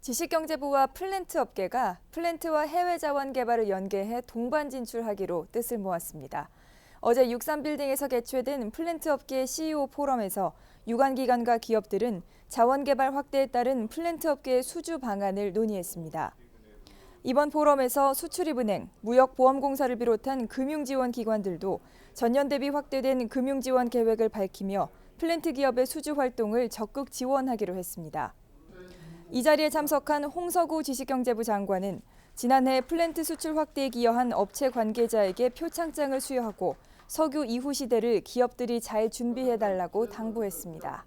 지식경제부와 플랜트 업계가 플랜트와 해외 자원 개발을 연계해 동반 진출하기로 뜻을 모았습니다. 어제 63빌딩에서 개최된 플랜트 업계 CEO 포럼에서 유관기관과 기업들은 자원 개발 확대에 따른 플랜트 업계의 수주 방안을 논의했습니다. 이번 포럼에서 수출입은행, 무역보험공사를 비롯한 금융지원기관들도 전년 대비 확대된 금융지원 계획을 밝히며 플랜트 기업의 수주 활동을 적극 지원하기로 했습니다. 이 자리에 참석한 홍서구 지식경제부 장관은 지난해 플랜트 수출 확대에 기여한 업체 관계자에게 표창장을 수여하고 석유 이후 시대를 기업들이 잘 준비해달라고 당부했습니다.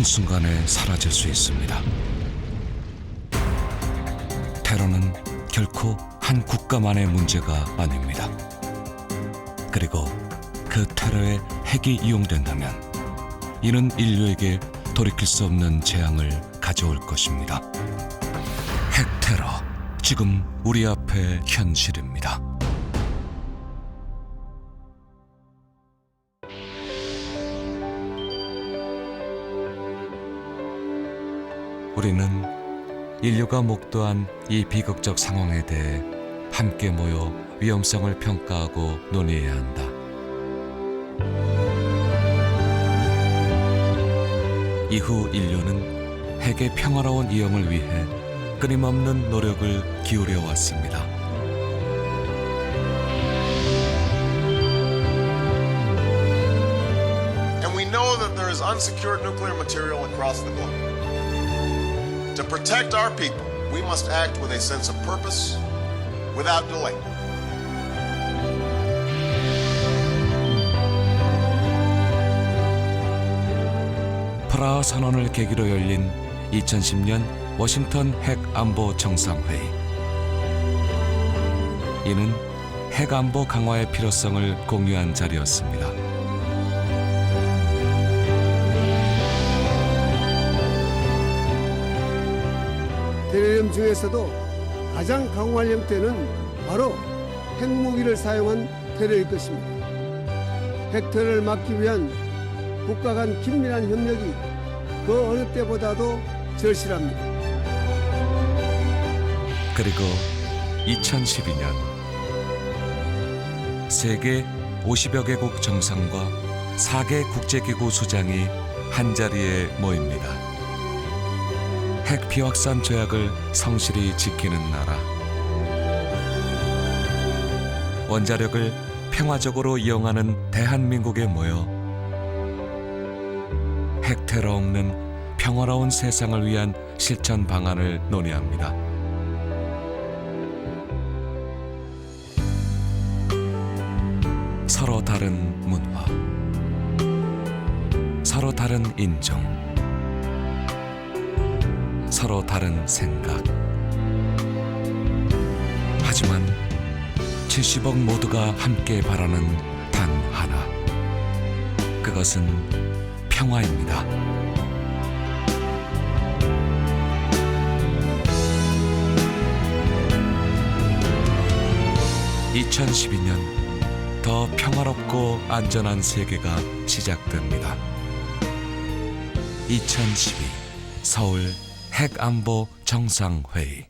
한순간에 사라질 수 있습니다. 테러는 결코 한 국가만의 문제가 아닙니다. 그리고 그 테러에 핵이 이용된다면 이는 인류에게 돌이킬 수 없는 재앙을 가져올 것입니다. 핵 테러 지금 우리 앞에 현실입니다. 우리는 인류가 목도한 이 비극적 상황에 대해 함께 모여 위험성을 평가하고 논의해야 한다. 이후 인류는 핵의 평화로운 이용을 위해 끊임없는 노력을 기울여 왔습니다. To protect our people, we must act with a sense of purpose without delay. 프라하 선언을 계기로 열린 2010년 워싱턴 핵 안보 정상회의. 이는 핵 안보 강화의 필요성을 공유한 자리였습니다. 테러리움 중에서도 가장 강화할 형태는 바로 핵무기를 사용한 테러일 것입니다. 핵테러를 막기 위한 국가 간 긴밀한 협력이 그 어느 때보다도 절실합니다. 그리고 2012년 세계 50여 개국 정상과 4개 국제기구 수장이 한자리에 모입니다. 핵 비확산 조약을 성실히 지키는 나라. 원자력을 평화적으로 이용하는 대한민국에 모여 핵 테러 없는 평화로운 세상을 위한 실천 방안을 논의합니다. 서로 다른 문화, 서로 다른 인종, 서로 다른 생각. 하지만 70억 모두가 함께 바라는 단 하나. 그것은 평화입니다. (2012년) 더 평화롭고 안전한 세계가 시작됩니다. 2012 서울 핵안보 정상회의